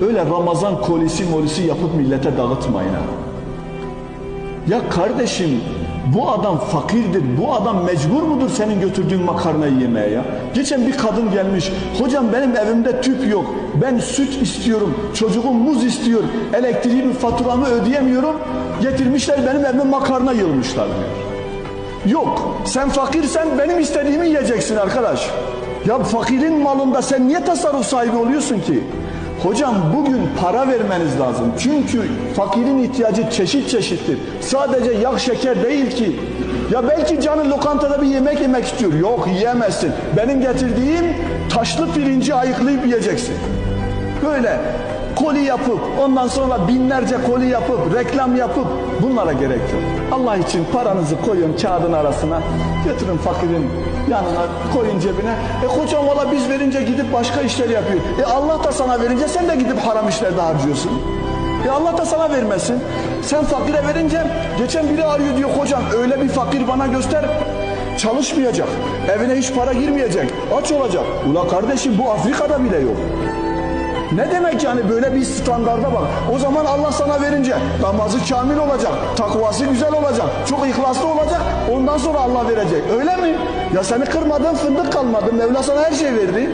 Öyle Ramazan kolisi molisi yapıp millete dağıtmayın ha. Ya kardeşim bu adam fakirdir. Bu adam mecbur mudur senin götürdüğün makarnayı yemeye ya? Geçen bir kadın gelmiş. Hocam benim evimde tüp yok. Ben süt istiyorum. Çocuğum muz istiyor. Elektriğimi faturamı ödeyemiyorum. Getirmişler benim evime makarna yığmışlar diyor. Yok sen fakirsen benim istediğimi yiyeceksin arkadaş. Ya fakirin malında sen niye tasarruf sahibi oluyorsun ki? Hocam bugün para vermeniz lazım. Çünkü fakirin ihtiyacı çeşit çeşittir. Sadece yağ şeker değil ki. Ya belki canın lokantada bir yemek yemek istiyor. Yok yiyemezsin. Benim getirdiğim taşlı pirinci ayıklayıp yiyeceksin. Böyle koli yapıp ondan sonra binlerce koli yapıp reklam yapıp bunlara gerek yok. Allah için paranızı koyun kağıdın arasına götürün fakirin yanına koyun cebine. E hocam valla biz verince gidip başka işler yapıyor. E Allah da sana verince sen de gidip haram işlerde harcıyorsun. E Allah da sana vermesin. Sen fakire verince geçen biri arıyor diyor hocam öyle bir fakir bana göster çalışmayacak. Evine hiç para girmeyecek. Aç olacak. Ula kardeşim bu Afrika'da bile yok. Ne demek yani böyle bir standarda bak. O zaman Allah sana verince namazı kamil olacak, takvası güzel olacak, çok ihlaslı olacak. Ondan sonra Allah verecek. Öyle mi? Ya seni kırmadın fındık kalmadı. Mevla sana her şey verdi.